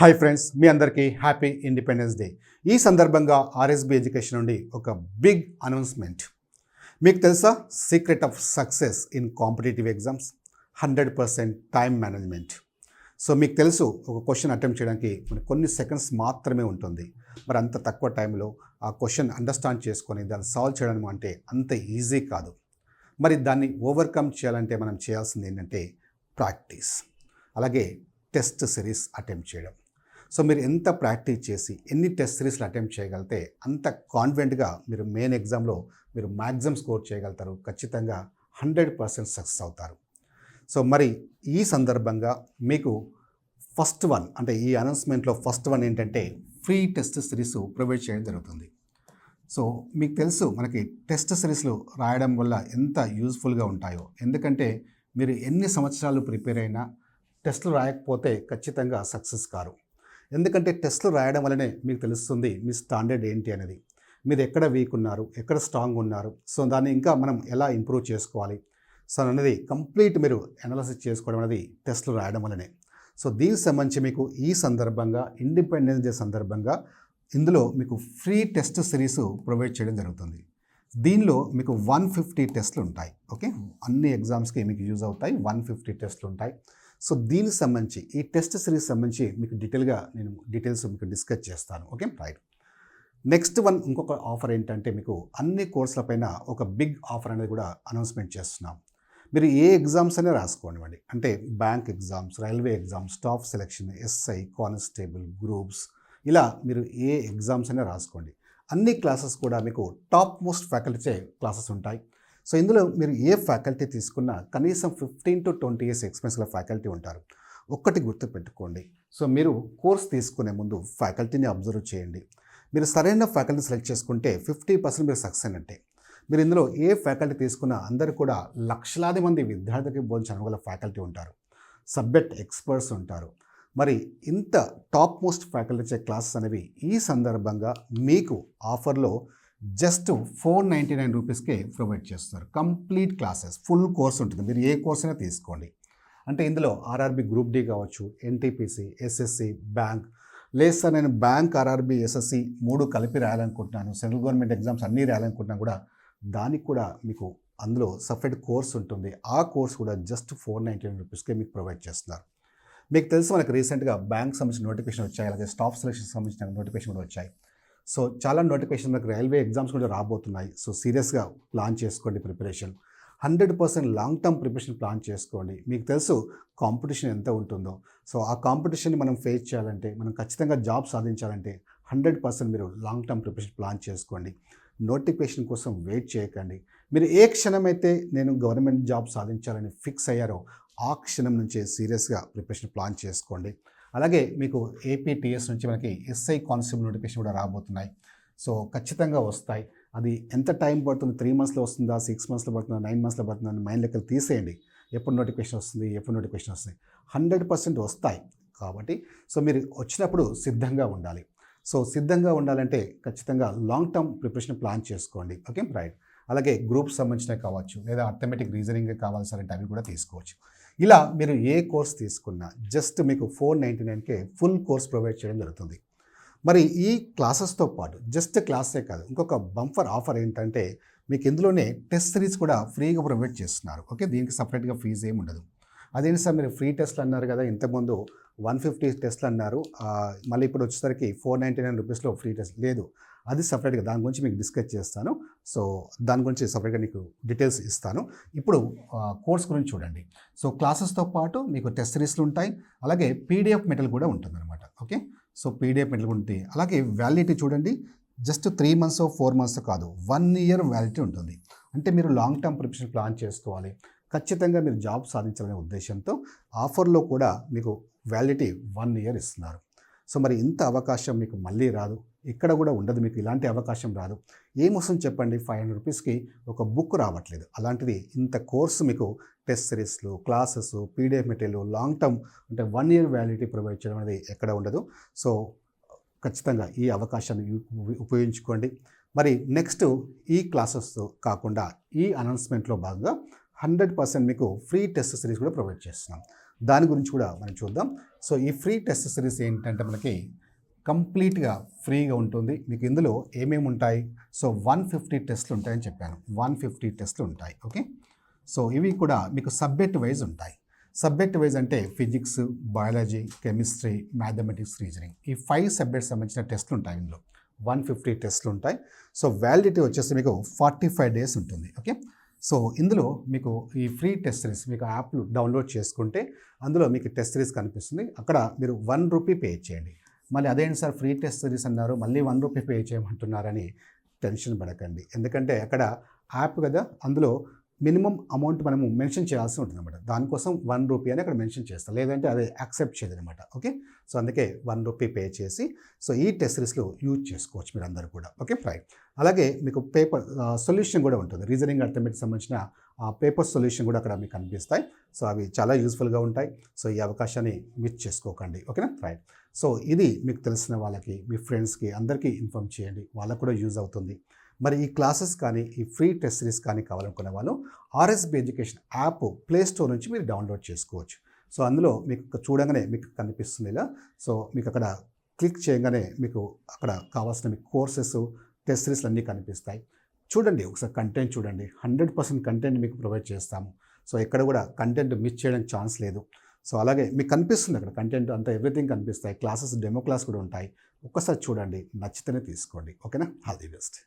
Hi friends మీ అందరికీ happy independence day. ఈ సందర్భంగా ఆర్ఎస్బి ఎడ్యుకేషన్ నుండి ఒక బిగ్ అనౌన్స్మెంట్. మీకు తెలుసా? Secret of success in competitive exams hundred percent time management. So మీకు తెలుసు ఒక క్వశ్చన్ అటెంప్ట్ చేయడానికి మనకు కొన్ని సెకండ్స్ మాత్రమే ఉంటుంది. మరి అంత తక్కువ టైంలో ఆ క్వశ్చన్ అండర్స్టాండ్ చేసుకొని దాన్ని సాల్వ్ చేయడం అంటే అంత ఈజీ కాదు. మరి దాన్ని ఓవర్కమ్ చేయాలంటే మనం చేయాల్సింది ఏంటంటే ప్రాక్టీస్. అలాగే టెస్ట్ సిరీస్ అటెంప్ట్ చేయడం. సో మీరు ఎంత ప్రాక్టీస్ చేసి ఎన్ని టెస్ట్ సిరీస్లు అటెంప్ట్ చేయగలిగితే అంత కాన్ఫిడెంట్గా మీరు మెయిన్ ఎగ్జామ్లో మీరు మ్యాక్సిమం స్కోర్ చేయగలుగుతారు. ఖచ్చితంగా హండ్రెడ్ పర్సెంట్ సక్సెస్ అవుతారు. సో మరి ఈ సందర్భంగా మీకు ఫస్ట్ వన్ అంటే ఈ అనౌన్స్మెంట్లో ఫస్ట్ వన్ ఏంటంటే ఫ్రీ టెస్ట్ సిరీస్ ప్రొవైడ్ చేయడం జరుగుతుంది. సో మీకు తెలుసు మనకి టెస్ట్ సిరీస్లు రాయడం వల్ల ఎంత యూస్ఫుల్గా ఉంటాయో. ఎందుకంటే మీరు ఎన్ని సంవత్సరాలు ప్రిపేర్ అయినా టెస్టులు రాయకపోతే ఖచ్చితంగా సక్సెస్ కారు. ఎందుకంటే టెస్ట్లు రాయడం వల్లనే మీకు తెలుస్తుంది మీ స్టాండర్డ్ ఏంటి అనేది. మీరు ఎక్కడ వీక్ ఉన్నారు ఎక్కడ స్ట్రాంగ్ ఉన్నారు సో దాన్ని ఇంకా మనం ఎలా ఇంప్రూవ్ చేసుకోవాలి సో అనేది కంప్లీట్ మీరు అనాలిసిస్ చేసుకోవడం అనేది టెస్ట్లు రాయడం వల్లనే. సో దీనికి సంబంధించి మీకు ఈ సందర్భంగా ఇండిపెండెన్స్ డే సందర్భంగా ఇందులో మీకు ఫ్రీ టెస్ట్ సిరీస్ ప్రొవైడ్ చేయడం జరుగుతుంది. దీనిలో మీకు వన్ ఫిఫ్టీ టెస్ట్లు ఉంటాయి. ఓకే? అన్ని ఎగ్జామ్స్కి మీకు యూజ్ అవుతాయి. వన్ ఫిఫ్టీ టెస్ట్లు ఉంటాయి. సో దీనికి సంబంధించి ఈ టెస్ట్ సిరీస్ సంబంధించి మీకు డీటెయిల్గా నేను డీటెయిల్స్ మీకు డిస్కస్ చేస్తాను. ఓకే? రైట్. నెక్స్ట్ వన్ ఇంకొక ఆఫర్ ఏంటంటే మీకు అన్ని కోర్సులపైన ఒక బిగ్ ఆఫర్ అనేది కూడా అనౌన్స్మెంట్ చేస్తున్నాం. మీరు ఏ ఎగ్జామ్స్ అయినా రాసుకోనివ్వండి అంటే bank exams railway exams staff selection SI constable groups ఇలా మీరు ఏ ఎగ్జామ్స్ అయినా రాసుకోండి. అన్ని క్లాసెస్ కూడా మీకు టాప్ మోస్ట్ ఫ్యాకల్టీచే క్లాసెస్ ఉంటాయి. సో ఇందులో మీరు ఏ ఫ్యాకల్టీ తీసుకున్నా కనీసం fifteen to twenty years experience గల ఫ్యాకల్టీ ఉంటారు. ఒక్కటి గుర్తుపెట్టుకోండి. సో మీరు కోర్స్ తీసుకునే ముందు ఫ్యాకల్టీని అబ్జర్వ్ చేయండి. మీరు సరైన ఫ్యాకల్టీ సెలెక్ట్ చేసుకుంటే ఫిఫ్టీ పర్సెంట్ మీరు సక్సెస్ అయినట్టే. మీరు ఇందులో ఏ ఫ్యాకల్టీ తీసుకున్నా అందరూ కూడా లక్షలాది మంది విద్యార్థికి బోధించగల ఫ్యాకల్టీ ఉంటారు. సబ్జెక్ట్ ఎక్స్పర్ట్స్ ఉంటారు. మరి ఇంత టాప్ మోస్ట్ ఫ్యాకల్టీ క్లాసెస్ అనేవి ఈ సందర్భంగా మీకు ఆఫర్లో జస్ట్ ఫోర్ నైంటీ నైన్ రూపీస్కే ప్రొవైడ్ చేస్తున్నారు. కంప్లీట్ క్లాసెస్ ఫుల్ కోర్స్ ఉంటుంది. మీరు ఏ కోర్స్ అయినా తీసుకోండి. అంటే ఇందులో ఆర్ఆర్బి గ్రూప్ డి కావచ్చు ఎన్టీపీసీ ఎస్ఎస్సి బ్యాంక్ లేదు సార్ నేను బ్యాంక్ ఆర్ఆర్బి ఎస్ఎస్సి మూడు కలిపి రాయాలనుకుంటున్నాను. సెంట్రల్ గవర్నమెంట్ ఎగ్జామ్స్ అన్నీ రాయాలనుకుంటున్నా కూడా దానికి కూడా మీకు అందులో సపరేట్ కోర్స్ ఉంటుంది. ఆ కోర్స్ కూడా జస్ట్ ఫోర్ నైంటీ నైన్ రూపీస్కే మీకు ప్రొవైడ్ చేస్తున్నారు. మీకు తెలుసు మనకు రీసెంట్గా బ్యాంక్ సంబంధించిన నోటిఫికేషన్ వచ్చాయి. అలాగే స్టాఫ్ సెలక్షన్ సంబంధించిన నోటిఫికేషన్ కూడా వచ్చాయి. సో చాలా నోటిఫికేషన్ మనకు రైల్వే ఎగ్జామ్స్ కూడా రాబోతున్నాయి. సో సీరియస్గా ప్లాన్ చేసుకోండి preparation. Hundred percent long term preparation plan చేసుకోండి. మీకు తెలుసు కాంపిటీషన్ ఎంత ఉంటుందో. సో ఆ కాంపిటీషన్ని మనం ఫేస్ చేయాలంటే మనం ఖచ్చితంగా జాబ్ సాధించాలంటే హండ్రెడ్ పర్సెంట్ మీరు లాంగ్ టర్మ్ ప్రిపరేషన్ ప్లాన్ చేసుకోండి. నోటిఫికేషన్ కోసం వెయిట్ చేయకండి. మీరు ఏ క్షణమైతే నేను గవర్నమెంట్ జాబ్ సాధించాలని ఫిక్స్ అయ్యారో ఆ క్షణం నుంచే సీరియస్గా ప్రిపరేషన్ ప్లాన్ చేసుకోండి. అలాగే మీకు ఏపీటీఎస్ నుంచి మనకి ఎస్ఐ కానిస్టేబుల్ నోటిఫికేషన్ కూడా రాబోతున్నాయి. సో ఖచ్చితంగా వస్తాయి. అది ఎంత టైం పడుతుంది? త్రీ మంత్స్లో వస్తుందా? సిక్స్ మంత్స్లో పడుతుందా? నైన్ మంత్స్లో పడుతుందా? అని మైండ్ లెక్కలు తీసేయండి. ఎప్పుడు నోటిఫికేషన్ వస్తుంది? ఎప్పుడు నోటిఫికేషన్ వస్తుంది? హండ్రెడ్ పర్సెంట్ వస్తాయి కాబట్టి సో మీరు వచ్చినప్పుడు సిద్ధంగా ఉండాలి. సో సిద్ధంగా ఉండాలంటే ఖచ్చితంగా లాంగ్ టర్మ్ ప్రిపరేషన్ ప్లాన్ చేసుకోండి. ఓకే? రైట్. అలాగే గ్రూప్ సంబంధించినవి కావచ్చు. లేదా అర్థమెటిక్ రీజనింగ్ కావాల్సినంటే అవి కూడా తీసుకోవచ్చు. ఇలా మీరు ఏ కోర్స్ తీసుకున్నా జస్ట్ మీకు ఫోర్ నైంటీ నైన్కే ఫుల్ కోర్స్ ప్రొవైడ్ చేయడం జరుగుతుంది. మరి ఈ క్లాసెస్తో పాటు జస్ట్ క్లాసే కాదు ఇంకొక బంఫర్ ఆఫర్ ఏంటంటే మీకు ఇందులోనే టెస్ట్ సిరీస్ కూడా ఫ్రీగా ప్రొవైడ్ చేస్తున్నారు. ఓకే దీనికి సపరేట్గా ఫీజు ఏమి ఉండదు. అదేంటి సార్ మీరు ఫ్రీ టెస్ట్లు అన్నారు కదా ఇంతకుముందు వన్ ఫిఫ్టీ టెస్ట్లు అన్నారు మళ్ళీ ఇప్పుడు వచ్చేసరికి ఫోర్ నైంటీ నైన్ రూపీస్లో ఫ్రీ టెస్ట్ లేదు. అది సపరేట్గా దాని గురించి మీకు డిస్కస్ చేస్తాను. సో దాని గురించి సపరేట్గా నీకు డీటెయిల్స్ ఇస్తాను. ఇప్పుడు కోర్స్ గురించి చూడండి. సో క్లాసెస్తో పాటు మీకు టెస్ట్ సిరీస్లు ఉంటాయి. అలాగే పీడిఎఫ్ మెటల్ కూడా ఉంటుందన్నమాట. ఓకే? సో పీడిఎఫ్ మెటల్ ఉంటుంది అలాగే వ్యాలిడిటీ చూడండి. Just three months four months కాదు. వన్ ఇయర్ వ్యాలిడిటీ ఉంటుంది. అంటే మీరు లాంగ్ టర్మ్ ప్రిపరేషన్ ప్లాన్ చేసుకోవాలి. ఖచ్చితంగా మీరు జాబ్ సాధించాలనే ఉద్దేశంతో ఆఫర్లో కూడా మీకు వ్యాలిడిటీ వన్ ఇయర్ ఇస్తున్నారు. సో మరి ఇంత అవకాశం మీకు మళ్ళీ రాదు. ఇక్కడ కూడా ఉండదు మీకు ఇలాంటి అవకాశం రాదు. ఏమొస్తుంది చెప్పండి ఫైవ్ హండ్రెడ్ రూపీస్కి ఒక బుక్ రావట్లేదు. అలాంటిది ఇంత కోర్సు మీకు టెస్ట్ సిరీస్లు classes PDF material long term అంటే వన్ ఇయర్ వ్యాలిడిటీ ప్రొవైడ్ చేయడం అనేది ఎక్కడ ఉండదు. సో ఖచ్చితంగా ఈ అవకాశాన్ని ఉపయోగించుకోండి. మరి నెక్స్ట్ ఈ క్లాసెస్ కాకుండా ఈ అనౌన్స్మెంట్లో భాగంగా హండ్రెడ్ పర్సెంట్ మీకు ఫ్రీ టెస్ట్ సిరీస్ కూడా ప్రొవైడ్ చేస్తున్నాం. దాని గురించి కూడా మనం చూద్దాం. సో ఈ ఫ్రీ టెస్ట్ సిరీస్ ఏంటంటే మనకి కంప్లీట్గా ఫ్రీగా ఉంటుంది. మీకు ఇందులో ఏమేమి ఉంటాయి? సో వన్ ఫిఫ్టీ టెస్ట్లు ఉంటాయని చెప్పాను. వన్ ఫిఫ్టీ టెస్ట్లు ఉంటాయి. ఓకే? సో ఇవి కూడా మీకు సబ్జెక్ట్ వైజ్ ఉంటాయి. సబ్జెక్ట్ వైజ్ అంటే physics biology chemistry mathematics reasoning. ఈ ఫైవ్ సబ్జెక్ట్ సంబంధించిన టెస్ట్లు ఉంటాయి ఇందులో. వన్ ఫిఫ్టీ టెస్ట్లు ఉంటాయి. సో వ్యాలిడిటీ వచ్చేసి మీకు ఫార్టీ ఫైవ్ డేస్ ఉంటుంది. ఓకే? సో ఇందులో మీకు ఈ ఫ్రీ టెస్ట్ సిరీస్ మీకు యాప్లు డౌన్లోడ్ చేసుకుంటే అందులో మీకు టెస్ట్ సిరీస్ కనిపిస్తుంది. అక్కడ మీరు వన్ రూపీ పే చేయండి. మళ్ళీ అదేంటి సార్ ఫ్రీ టెస్ట్ సిరీస్ అన్నారు మళ్ళీ వన్ రూపీ పే చేయమంటున్నారని టెన్షన్ పడకండి. ఎందుకంటే అక్కడ యాప్ కదా అందులో మినిమం అమౌంట్ మనము మెన్షన్ చేయాల్సి ఉంటుంది అనమాట దానికోసం వన్ రూపీ అని అక్కడ మెన్షన్ చేస్తాం. లేదంటే అది యాక్సెప్ట్ చేయదు అనమాట ఓకే? సో అందుకే వన్ రూపీ పే చేసి సో ఈ టెస్ట్ సిరీస్లో యూజ్ చేసుకోవచ్చు మీరు అందరూ కూడా. ఓకే? ఫ్రైట్ అలాగే మీకు పేపర్ సొల్యూషన్ కూడా ఉంటుంది. రీజనింగ్ అర్థమెటిక్ సంబంధించిన పేపర్ సొల్యూషన్ కూడా అక్కడ మీకు కనిపిస్తాయి. సో అవి చాలా యూస్ఫుల్గా ఉంటాయి. సో ఈ అవకాశాన్ని మిస్ చేసుకోకండి. ఓకేనా? రైట్. సో ఇది మీకు తెలిసిన వాళ్ళకి మీ ఫ్రెండ్స్కి అందరికీ ఇన్ఫామ్ చేయండి. వాళ్ళకు కూడా యూజ్ అవుతుంది. మరి ఈ క్లాసెస్ కానీ ఈ ఫ్రీ టెస్ట్ సిరీస్ కానీ కావాలనుకునే వాళ్ళు RSB education app play store నుంచి మీరు డౌన్లోడ్ చేసుకోవచ్చు. సో అందులో మీకు చూడగానే మీకు కనిపిస్తుంది ఇలా. సో మీకు అక్కడ క్లిక్ చేయగానే మీకు అక్కడ కావాల్సిన మీకు కోర్సెస్ టెస్ట్ సిరీస్లు అన్నీ కనిపిస్తాయి. చూడండి ఒకసారి కంటెంట్ చూడండి. హండ్రెడ్ పర్సెంట్ కంటెంట్ మీకు ప్రొవైడ్ చేస్తాము. సో ఎక్కడ కూడా కంటెంట్ మిస్ చేయడానికి ఛాన్స్ లేదు. సో అలాగే మీకు కనిపిస్తుంది అక్కడ కంటెంట్ అంతా ఎవ్రీథింగ్ కనిపిస్తాయి. క్లాసెస్ డెమో క్లాస్ కూడా ఉంటాయి. ఒక్కసారి చూడండి నచ్చితేనే తీసుకోండి. ఓకేనా? All the best.